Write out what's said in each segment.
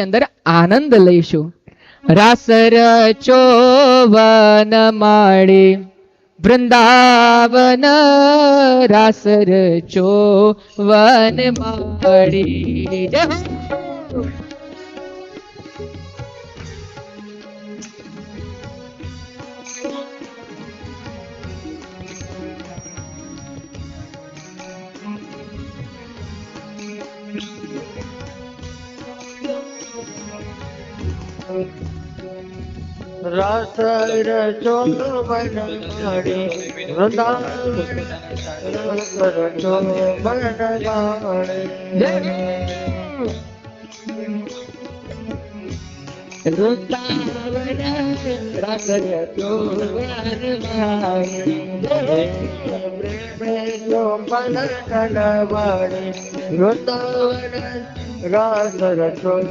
અંદર આનંદ લઈશું. રાસર ચોવન માળે વૃંદાવન રાસર ચોવન માળે. જય હો. રાસર ચોવન માળે વૃંદાવન ચોવન માળે વૃંદાવન રાસર ચોવન માળે ચોવન કલવાડે વૃંદાવન રાસર ચોવન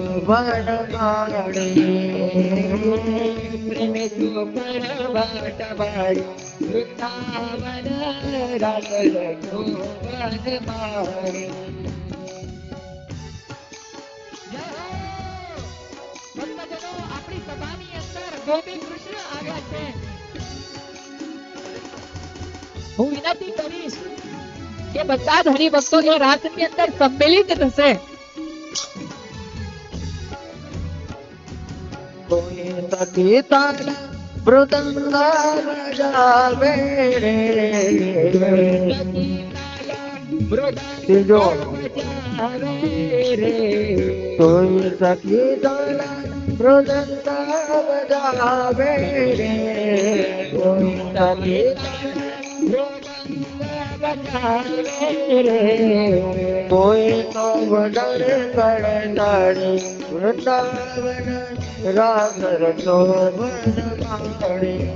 માળે પ્રેમે ગોપી કૃષ્ણ આવ્યા છે. હું વિનંતી કરીશ કે બધા જ હરિભક્તો એ રાતની અંદર સંમેલિત થશે. કોઈ તારા મૃદંગ બજાવે રે. કોઈ સખી તારા મૃદંગ બજાવે રે સખી કોઈ તો વગર કરનારી વૃંદાવન રાગ રસો રસો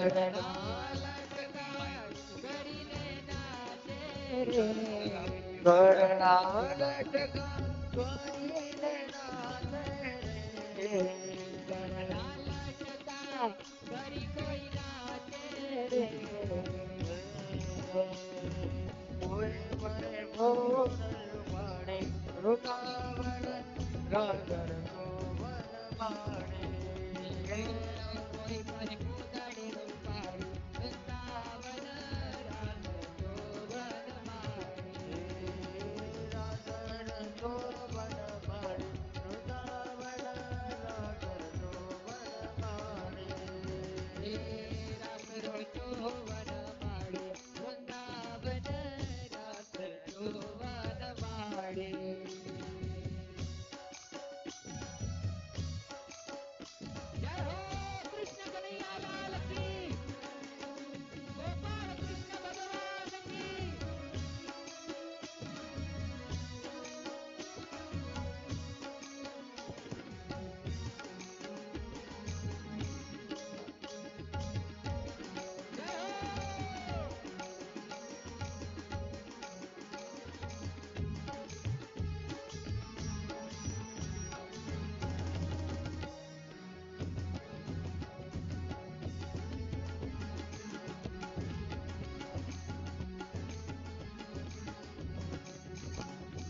દો દો રે હાર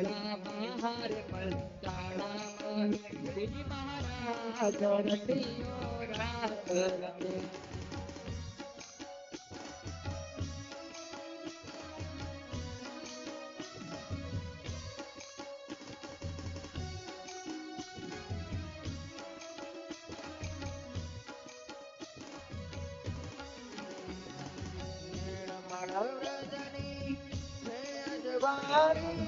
તાળામાં હાર પણ તાળામાં શ્રી મહારાજ રટીઓ રાત રમે Bye.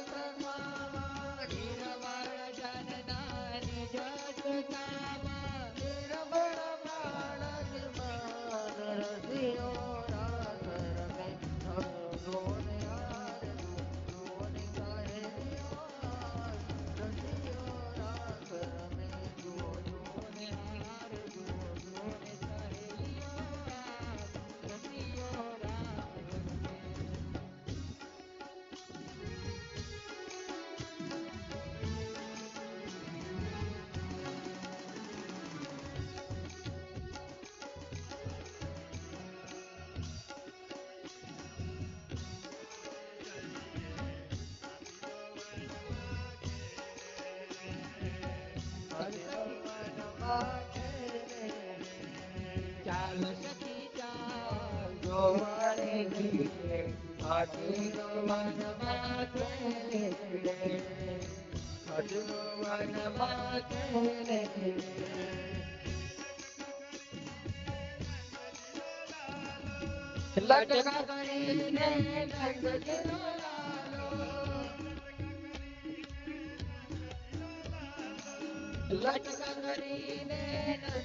લટકા કરીને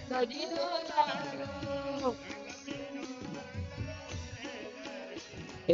નંદજી નો લાલો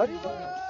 Olha.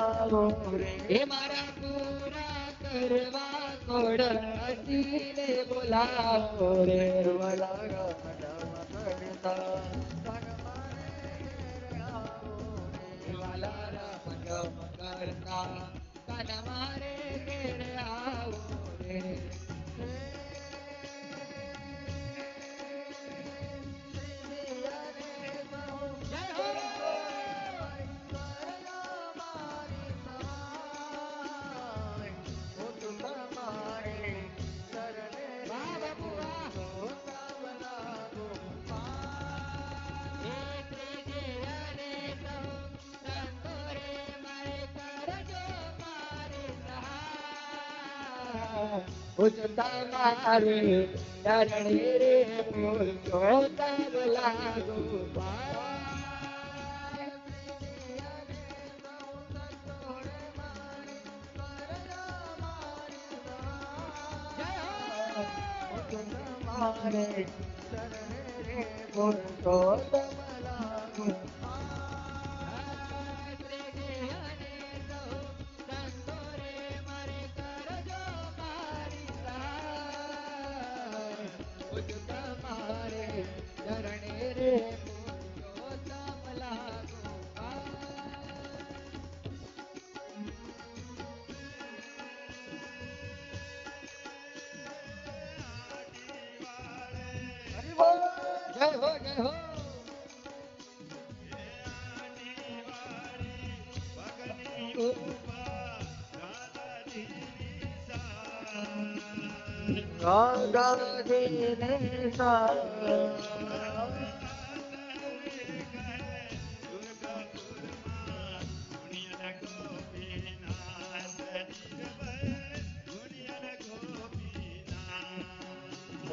આવો રે મારા પૂરા કરવા કોડસીને બોલાવો રે વલા કરતા ભગવાન કરતા, કન મારે કેરા તમારે ચરણે રે પુરુષોત્તમ લાગુ તમારે શરણે રે પુરુષોત્તમ લાગુ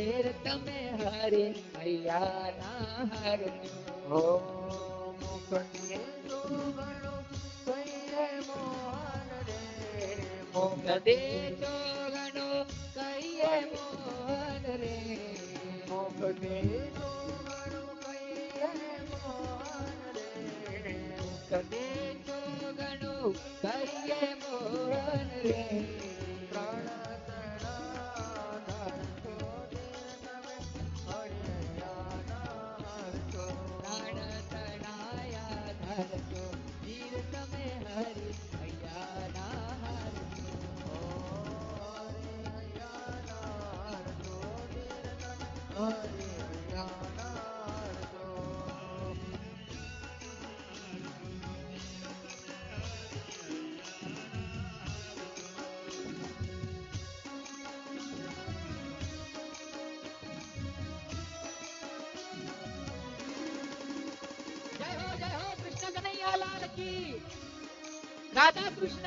તીર તમે હરે હરિયાણા હરતો દર્શનાચન કરતો તીર તમે હરે હરિયાણા હરતો મોકદે જોગણો કહીએ મોહન રે. મોકદે જોગણો કહીએ મોહન રે. પ્રાણ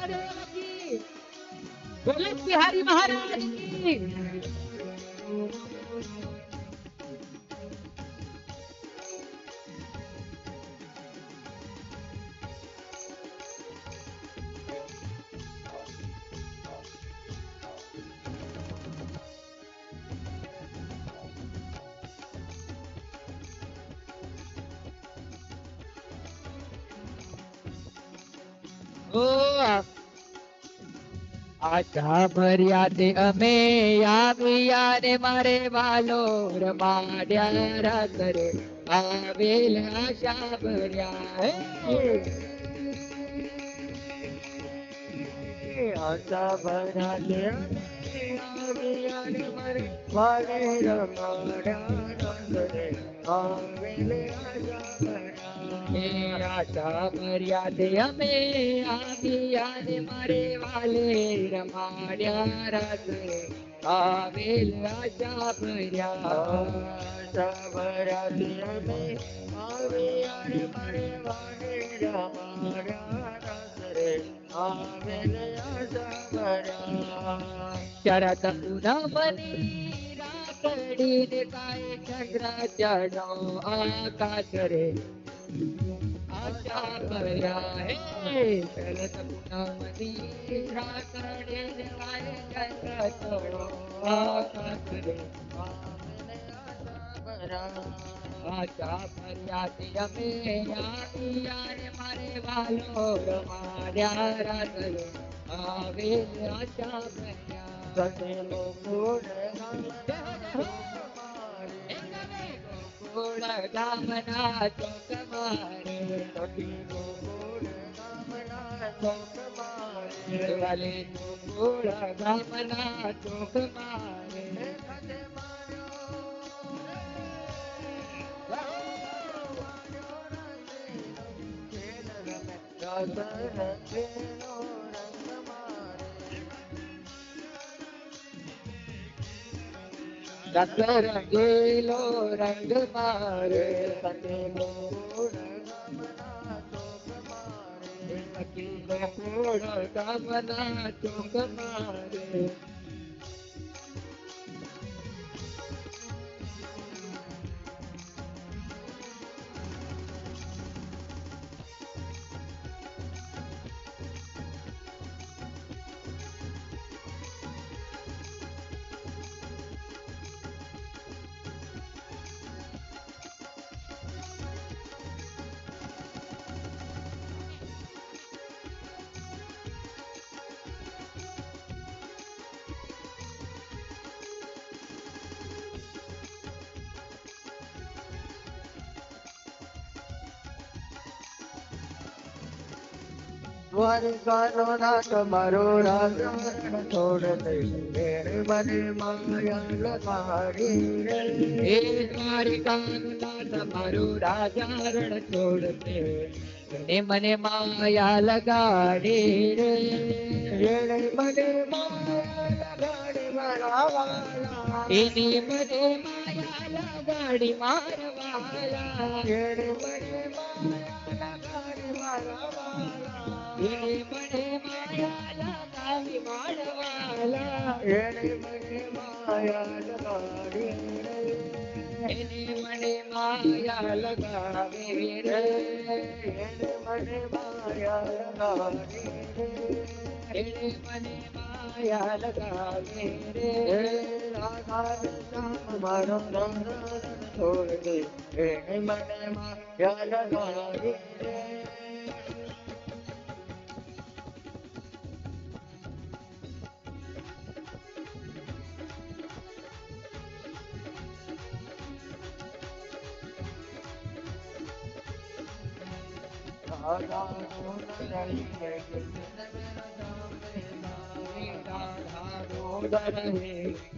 રાધા કૃષ્ણ દેવ કી ગોલક બિહારી મહારાજ કી ઓ આશા ભર્યા અમે આવ્યા ને મારે વાલો રમાડ્યા રાત રે આવેલ આશા ભર્યા હે. આશા ભરા લે આવિયાને મરે રમાડ્યા રંગરે આવેલે આશા આશા ભર્યા તે અમે આવ્યા ને મારે વાલે રમાડ્યા રાત આવેલ રાજા ભર્યા અમે આવિયાને મરે વાલે રમાડ્યા આવેલે આશા ભરા શરદ પૂનમની રાતડી ને કાય ચંદ્ર ચડો આકાશ રે આશા ભર્યા હે શરદ પૂનમની રાતડી ને કાય ચંદ્ર ચડો આકાશ રે આશા ભર્યા તે અમે આવ્યા ને મારે વાલો રમાડ્યા રાત રે આવે આશા ભર્યા नाम तोप मानो राम ना तोगमान बोड़ा राम ना तोगमान त गो रंग मारे लोना चोक मारे દ્વારકાનો નાથ મારો મરણ છોડ એને મને માયા લગાડી રે. હે દ્વારિકાના તમારું રાજા રણ છોડ દે મને માયા લગાડી રે. મને માયા મારા એને મને માયા લગાડી મારા વાલા એને મને માયા લગાવી મારવાલા એને મને માયા લગાડી રે એને મને માયા લગાવે રે એને મને માયા લગાડી રે એને મને માયા લગાવે રે મારો છોડ દે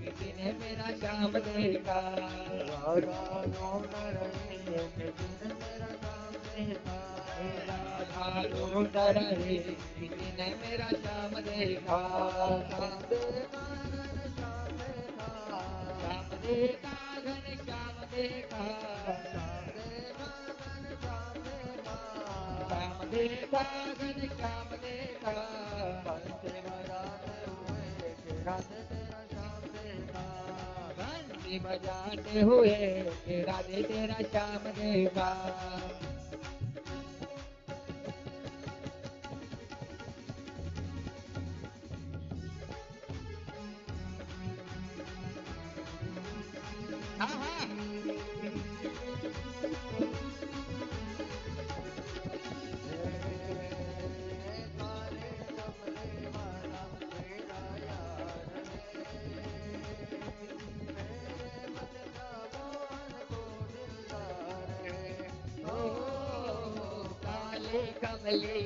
कितने मेरा श्याम देगा राधा रोम रहे कितने मेरा श्याम देगा राधा रोम रहे कितने मेरा श्याम देगा श्याम देगा श्याम देगा घन श्याम देगा श्याम देगा श्याम देगा घन શ્યામ દેવા અંતિમ રાત હુએ કે રાધે તેરા શ્યામ દેવા અંતિમ રાધે તેરા શ્યામ દેવા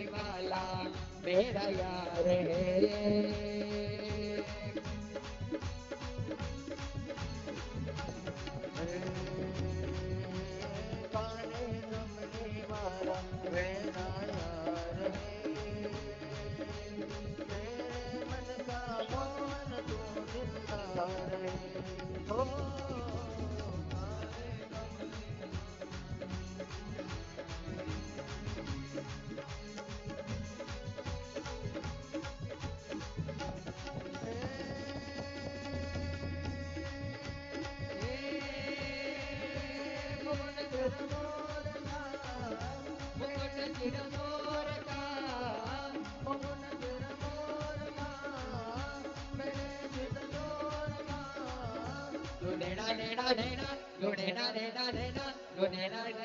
वाला मेरा यार है ગણેશ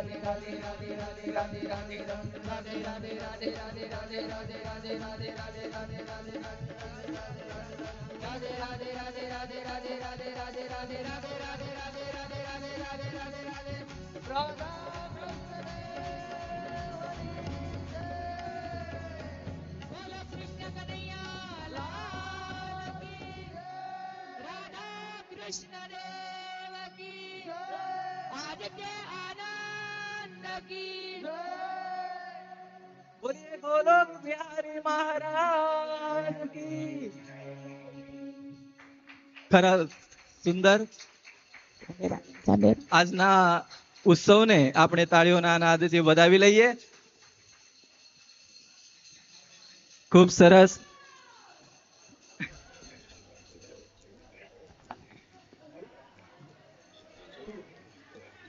બોલો રાધે રાધે રાધે રાધે રાધે કૃષ્ણ દેવ કી આજ કે આનંદ કી બોલીએ ગોલોક બિહારી મહારાજ કી ખરા સુંદર. આજના ઉત્સવને આપણે તાળીઓના નાદથી વધાવી લઈએ. ખૂબ સરસ.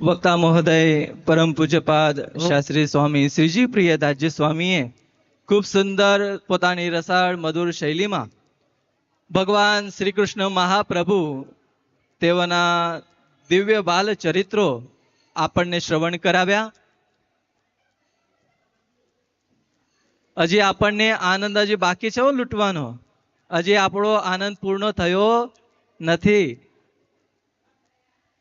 વક્તા મહોદય પરમ પૂજ્યપાદ શાસ્ત્રી સ્વામી શ્રીજી પ્રિયદાસજી સ્વામીએ ખૂબ સુંદર પોતાની રસાળ મધુર શૈલીમાં ભગવાન શ્રી કૃષ્ણ મહાપ્રભુ તેઓના દિવ્ય બાલ ચરિત્રો આપણને શ્રવણ કરાવ્યા. હજી આપણને આનંદ હજી બાકી છે લૂંટવાનો. હજી આપણો આનંદ પૂર્ણ થયો નથી.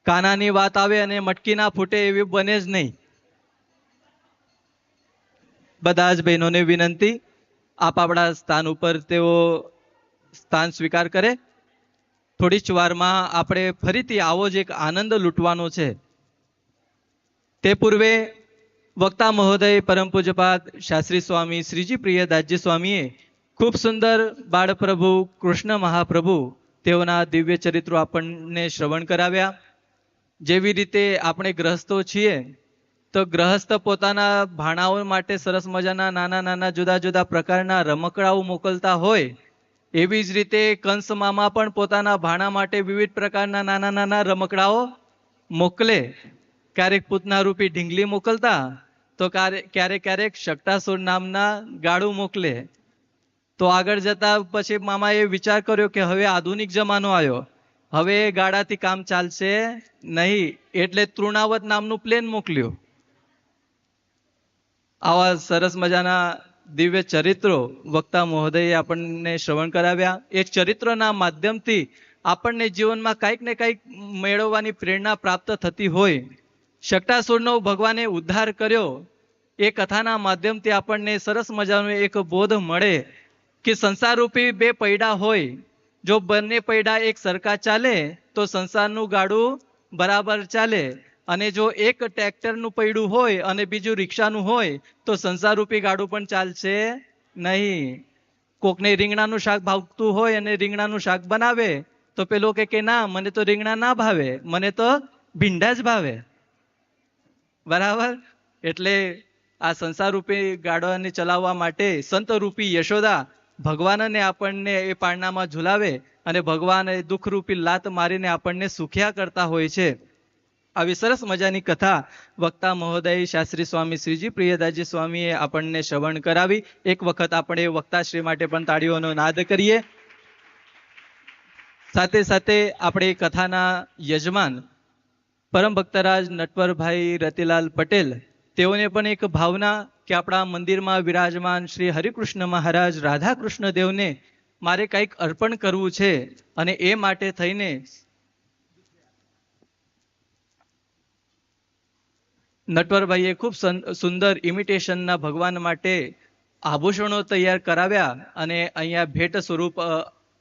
કાનાની વાત આવે અને મટકી ના ફૂટે એવી બને જ નહીં. બધા જ બહેનોને વિનંતી, આપ આપણા સ્થાન ઉપર તેઓ સ્થાન સ્વીકાર કરે. થોડી જ વારમાં આપણે ફરીથી આવો જ એક આનંદ લૂંટવાનો છે. તે પૂર્વે વક્તા મહોદય પરમ પૂજ્યપાદ શાસ્ત્રી સ્વામી શ્રીજી પ્રિય દાસજી સ્વામીએ ખૂબ સુંદર બાળપ્રભુ કૃષ્ણ મહાપ્રભુ તેઓના દિવ્ય ચરિત્રો આપણને શ્રવણ કરાવ્યા. જેવી રીતે આપણે ગ્રહસ્થો છીએ, તો ગ્રહસ્થ પોતાના ભાણાઓ માટે સરસ મજાના નાના નાના જુદા જુદા પ્રકારના રમકડાઓ મોકલતા હોય, એવી જ રીતે કંસ મામા પણ પોતાના ભાણા માટે વિવિધ પ્રકારના નાના નાના રમકડાઓ મોકલે. ક્યારેક પૂતના રૂપી ઢીંગલી મોકલતા, તો ક્યારે- ક્યારેક ક્યારેક શક્તાસુર નામના ગાડું મોકલે. તો આગળ જતા પછી મામાએ વિચાર કર્યો કે હવે આધુનિક જમાનો આવ્યો. હવે ગાડાથી કામ ચાલશે નહીં, એટલે તૃણાવત નામનું પ્લેન મોકલ્યું. આવા સરસ મજાના દિવ્ય ચરિત્રો વક્તા મહોદયે આપણને શ્રવણ કરાવ્યા. એ ચરિત્રના માધ્યમથી આપણને જીવનમાં કંઈક ને કંઈક મેળવવાની પ્રેરણા પ્રાપ્ત થતી હોય. શક્ટાસુરનો ભગવાને ઉદ્ધાર કર્યો. એ કથાના માધ્યમથી આપણને સરસ મજાનો એક બોધ મળે કે સંસારરૂપી બે પૈડા હોય. જો બંને પૈડા એક સરખા ચાલે, તો સંસારનું ગાડું બરાબર ચાલે. અને જો એક ટ્રેક્ટરનું પૈડું હોય અને બીજું રિક્ષાનું હોય, તો સંસારરૂપી ગાડું પણ ચાલશે નહીં. કોકને રીંગણાનું શાક ભાવતું હોય અને રીંગણાનું શાક બનાવે, તો પેલો કે કે ના, મને તો રીંગણા ના ભાવે, મને તો ભીંડા જ ભાવે. બરાબર? એટલે આ સંસાર રૂપી ગાડાને ચલાવવા માટે સંતરૂપી યશોદા ભગવાનને આપણને એ પારણામાં ઝુલાવે અને ભગવાન એ દુઃખરૂપી લાત મારીને આપણને સુખ્યા કરતા હોય છે. આવી સરસ મજાની કથા વક્તા મહોદય, શાસ્ત્રી સ્વામી, શ્રીજી પ્રિયદાજી સ્વામીએ આપણને શ્રવણ કરાવી. એક વખત આપણે વક્તાશ્રી માટે પણ તાળીઓનો નાદ કરીએ. સાથે સાથે આપણે કથાના યજમાન પરમ ભક્તરાજ નટવરભાઈ રતિલાલ પટેલ, તેઓને પણ એક ભાવના કે આપણા મંદિરમાં વિરાજમાન શ્રી હરિકૃષ્ણ મહારાજ રાધા કૃષ્ણ દેવને મારે કંઈક અર્પણ કરવું છે અને એ માટે થઈને નટવરભાઈએ ખૂબ સુંદર ઇમિટેશનના ભગવાન માટે આભૂષણો તૈયાર કરાવ્યા અને અહીંયા ભેટ સ્વરૂપ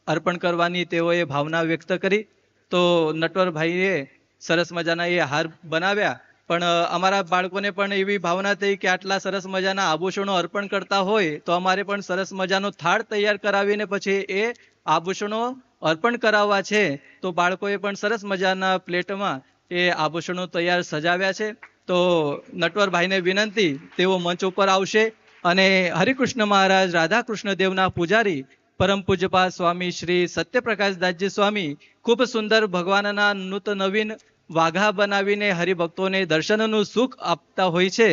અર્પણ કરવાની તેઓએ ભાવના વ્યક્ત કરી. તો નટવરભાઈએ સરસ મજાના એ હાર બનાવ્યા. પણ અમારા બાળકોને પણ એવી ભાવના થઈ કે આટલા સરસ મજાના આભૂષણો અર્પણ કરતા હોય, તો અમારે પણ સરસ મજાનો થાળ તૈયાર કરાવીને પછી એ આભૂષણો અર્પણ કરાવવા છે. તો બાળકોએ પણ સરસ મજાના પ્લેટમાં એ આભૂષણો તૈયાર સજાવ્યા છે. તો નટવરભાઈને વિનંતી, તેઓ મંચ ઉપર આવશે અને હરિકૃષ્ણ મહારાજ, રાધાકૃષ્ણ દેવના પૂજારી, પરમ પૂજ્યપા સ્વામી શ્રી સત્યપ્રકાશ દાસજી સ્વામી, ખૂબ સુંદર ભગવાનના નૂત નવીન વાઘા બનાવીને હરિભક્તોને દર્શનનું સુખ આપતા હોય છે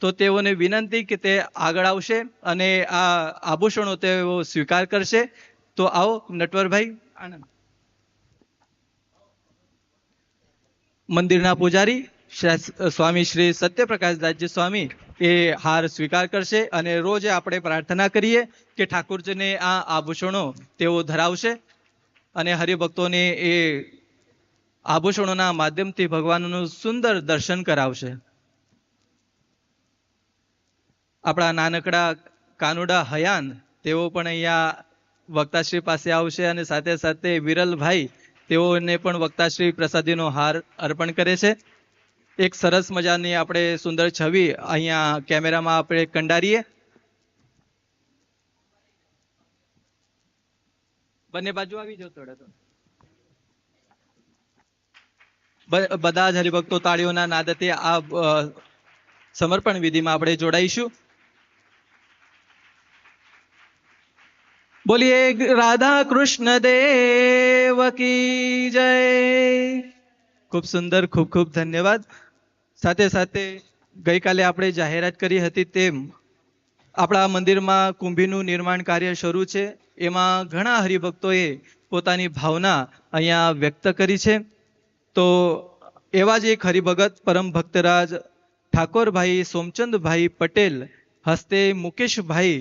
તો તેઓને વિનંતી કે તે આગળ આવશે અને આ આભૂષણો તેઓ સ્વીકાર કરશે. તો આવો નટવરભાઈ. આનંદ. મંદિરના પૂજારી સ્વામી શ્રી સત્યપ્રકાશ દાસજી સ્વામી એ હાર સ્વીકાર કરશે અને રોજ આપણે પ્રાર્થના કરીએ કે ઠાકોરજીને આ આભૂષણો તેઓ ધરાવશે અને હરિભક્તોને એ આભૂષણોના માધ્યમથી ભગવાનનું સુંદર દર્શન કરાવશે. આપણા નાનકડા કાનુડા હયાન, તેઓ પણ અહીંયા વક્તાશ્રી પાસે આવશે અને સાથે સાથે વિરલભાઈ, તેઓને પણ વક્તાશ્રી પ્રસાદીનો હાર અર્પણ કરે છે. એક સરસ મજાની આપણે સુંદર છબી અહીંયા કેમેરામાં આપણે કંડારીએ. બંને બાજુ આવી જાઓ થોડા તો બ- બધા જ હરિભક્તો તાળીઓના નાદતે આ સમર્પણ વિધિમાં આપણે જોડાઈશું. બોલીએ રાધા કૃષ્ણ દેવ કી જય. ખૂબ સુંદર, ખૂબ ખૂબ ધન્યવાદ. સાથે સાથે ગઈકાલે આપણે જાહેરાત કરી હતી તેમ આપણા મંદિરમાં કુંભીનું નિર્માણ કાર્ય શરૂ છે. એમાં ઘણા હરિભક્તોએ પોતાની ભાવના અહીંયા વ્યક્ત કરી છે. તો એવા જ એક હરિભગત પરમ ભક્તરાજ ઠાકોરભાઈ સોમચંદભાઈ પટેલ હસ્તે મુકેશભાઈ,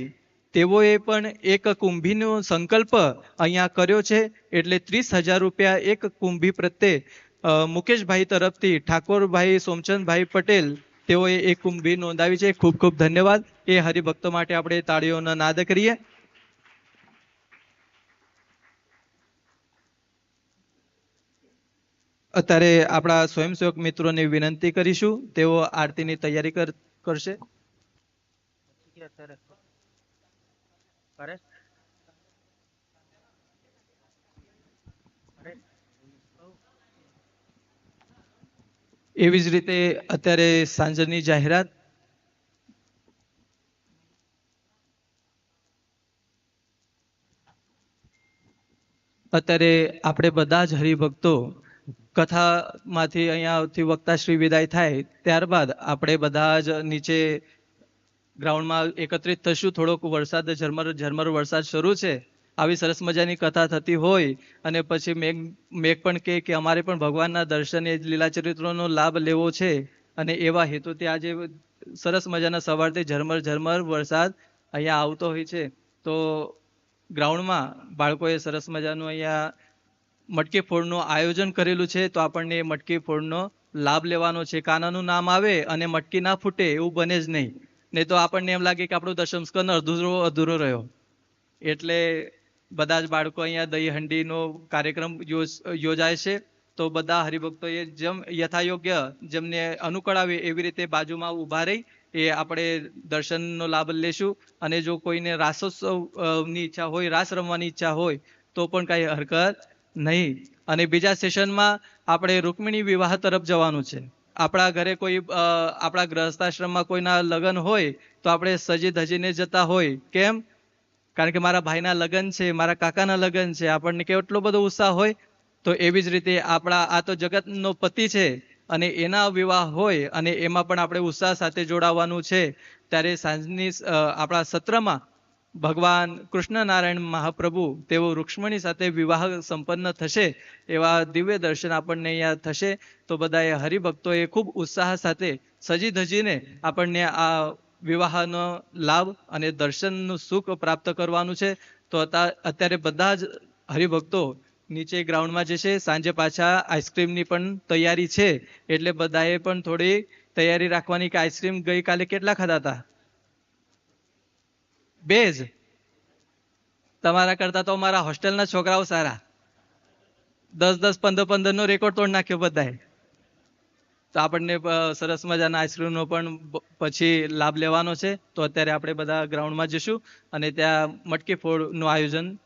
તેઓએ પણ એક કુંભીનો સંકલ્પ અહીંયા કર્યો છે. એટલે ત્રીસ હજાર રૂપિયા એક કુંભી પ્રત્યે મુકેશભાઈ તરફથી ઠાકોરભાઈ સોમચંદભાઈ પટેલ, તેઓએ એક કુંભી નોંધાવી છે. ખૂબ ખૂબ ધન્યવાદ. એ હરિભક્તો માટે આપણે તાળીઓનો નાદ કરીએ. અત્યારે આપણા સ્વયંસેવક મિત્રોને વિનંતી કરીશું, તેઓ આરતીની તૈયારી કરશે. એવી જ રીતે અત્યારે સાંજની જાહેરાત. અત્યારે આપણે બધા જ હરિભક્તો કથામાંથી અહીંયાથી વક્તાશ્રી વિદાય થાય, ત્યારબાદ આપણે બધા જ નીચે ગ્રાઉન્ડમાં એકત્રિત થશું. થોડોક વરસાદ, ઝરમર ઝરમર વરસાદ શરૂ છે. આવી સરસ મજાની કથા થતી હોય અને પછી મેઘ મેઘ પણ કહે કે અમારે પણ ભગવાનના દર્શન એ લીલા ચરિત્રોનો લાભ લેવો છે અને એવા હેતુથી આજે સરસ મજાના સવારથી ઝરમર ઝરમર વરસાદ અહીંયા આવતો હોય છે. તો ગ્રાઉન્ડમાં બાળકોએ સરસ મજાનું અહીંયા મટકી ફોડનું આયોજન કરેલું છે, તો આપણને મટકી ફોડનો લાભ લેવાનો છે. કાનાનું નામ આવે અને મટકી ના ફૂટે એવું બને જ નહીં. નહીં તો આપણને એમ લાગે કે આપણો દશમ સ્કંદ અધૂરો અધૂરો રહ્યો. એટલે બધા જ બાળકો અહીંયા દહી હંડીનો કાર્યક્રમ યોજાય છે. તો બધા હરિભક્તોએ જેમ યથાયોગ્ય જેમને અનુકળ આવે એવી રીતે બાજુમાં ઊભા રહી એ આપણે દર્શનનો લાભ લેશું. અને જો કોઈને રાસોત્સવની ઈચ્છા હોય, રાસ રમવાની ઈચ્છા હોય, તો પણ કાંઈ હરકત નહીં. અને બીજા સેશનમાં આપણે રૂકમિણી વિવાહ તરફ જવાનું છે. આપણા ઘરે કોઈ આપણા ગ્રહસ્થાશ્રમમાં કોઈના લગ્ન હોય તો આપણે સજી ધજીને જતા હોય. કેમ? કારણ કે મારા ભાઈના લગ્ન છે, મારા કાકાના લગ્ન છે, આપણને કેટલો બધો ઉત્સાહ હોય, તો એવી જ રીતે આપણા, આ તો જગતનો પતિ છે અને એના વિવાહ હોય અને એમાં પણ આપણે ઉત્સાહ સાથે જોડાવાનું છે. ત્યારે સાંજની આપણા સત્રમાં ભગવાન કૃષ્ણ નારાયણ મહાપ્રભુ તેઓ રૂક્ષ્મણી સાથે વિવાહ સંપન્ન થશે એવા દિવ્ય દર્શન આપણને અહીંયા થશે. તો બધાએ હરિભક્તોએ ખૂબ ઉત્સાહ સાથે સજી ધજીને આપણને આ વિવાહનો લાભ અને દર્શનનું સુખ પ્રાપ્ત કરવાનું છે. તો અત્યારે બધા જ હરિભક્તો નીચે ગ્રાઉન્ડમાં જશે. સાંજે પાછા આઈસ્ક્રીમની પણ તૈયારી છે. એટલે બધાએ પણ થોડી તૈયારી રાખવાની કે આઈસ્ક્રીમ ગઈકાલે કેટલા ખાધા હતા? બે તમારા કરતા તો અમારા હોસ્ટેલના છોકરાઓ સારા. દસ દસ, પંદર પંદર નો રેકોર્ડ તોડ નાખ્યો બધાએ. તો આપણને સરસ મજાના આઈસ્ક્રીમનો પણ પછી લાભ લેવાનો છે. તો અત્યારે આપણે બધા ગ્રાઉન્ડમાં જઈશું અને ત્યાં મટકી ફોડનું આયોજન